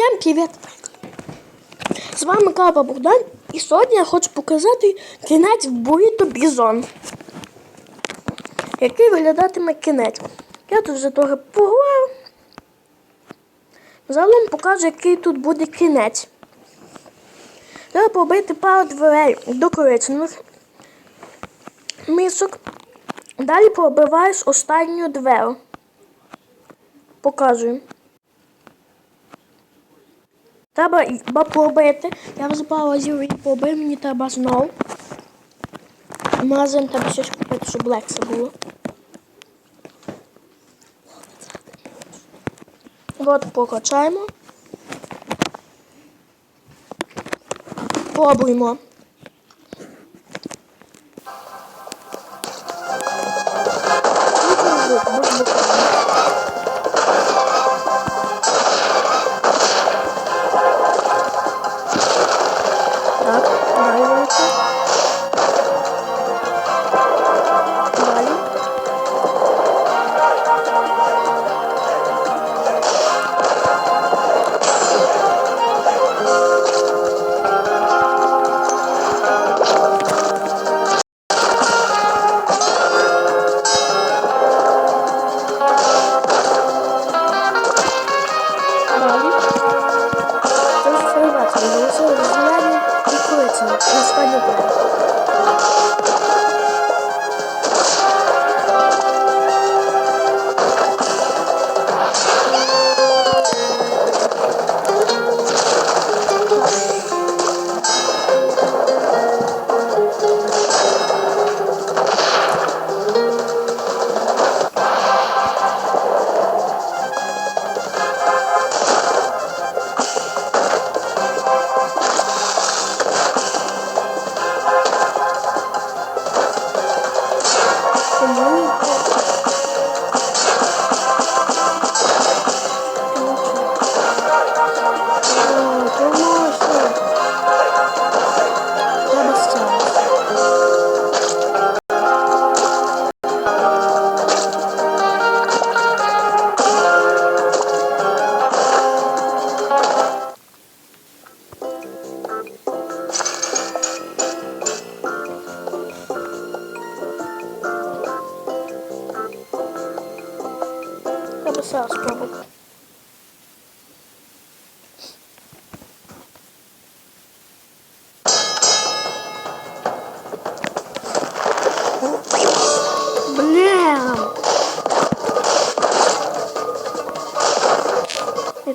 Всім привіт! З вами Капа Богдан і сьогодні я хочу показати кінець в буріто бізон. Який виглядатиме кінець. Я тут вже трохи пограв. Загалом покажу, який тут буде кінець. Треба побити пару дверей до коричневих мисок. Далі пробиваєш останню дверу. Показую. Треба побити. Я вже пару разів її побив, мені треба знову. В магазин треба щось купити, щоб легше було. От покачаємо. Пробуємо. І коричневі.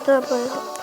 І треба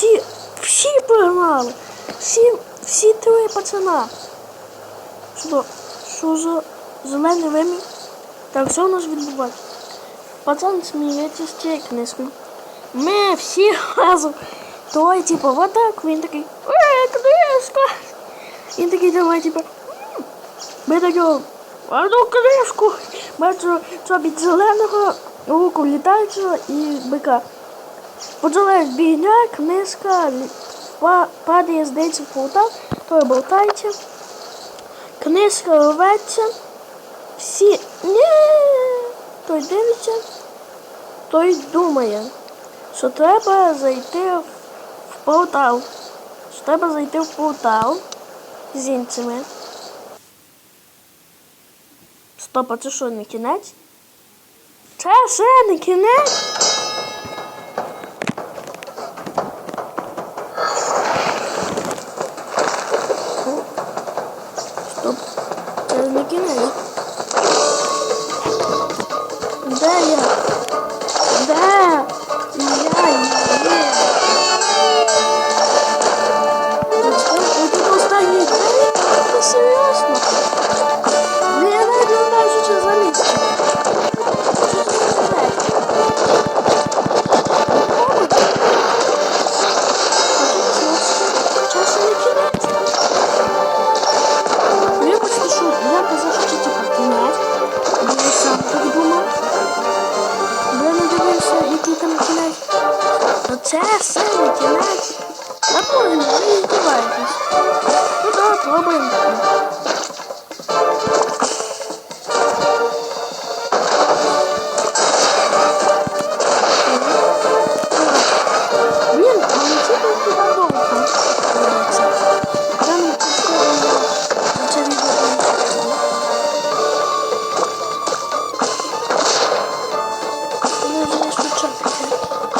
Всі, всі погнали. Всі, всі три пацана. Що, що за зелений вимір? Так, що у нас відбувається? Пацан сміється з цієї книжки. Ми всі разом. Той, типу, вот так, він такий, е, книжка. Він такий давай, типу, ми такі, одну книжку. Бачу, що від зеленого руку літаючого і бика. Подзелеш бігня, книжка, лі- па- падає, здається, полтав, той болтається. Книжка рветься. Всі. Ні. Той дивиться, той думає, що треба зайти в в портал. Що треба зайти в портал з іншими. Стоп, а це що, не кінець? Це ще не кінець?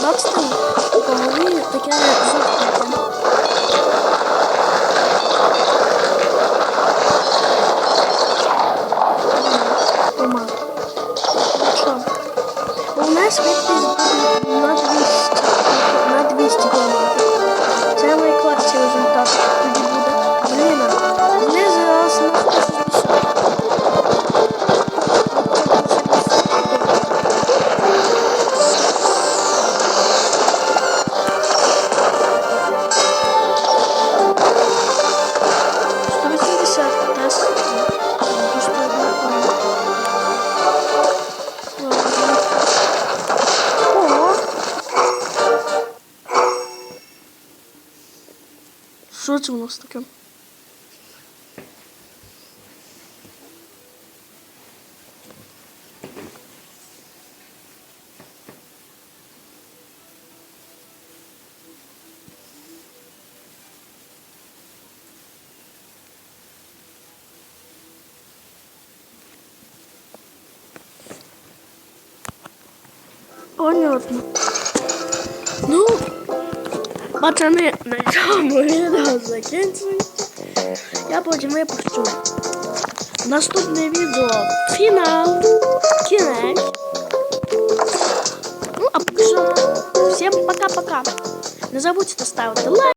Бачите, по голові Що це у нас таке? Понятно. Ну, пацани, на цьому відео закінчується. Я потім випущу наступне відео фінал, кінець. Ну, а поки що всім пока-пока. Не забудьте ставити лайк.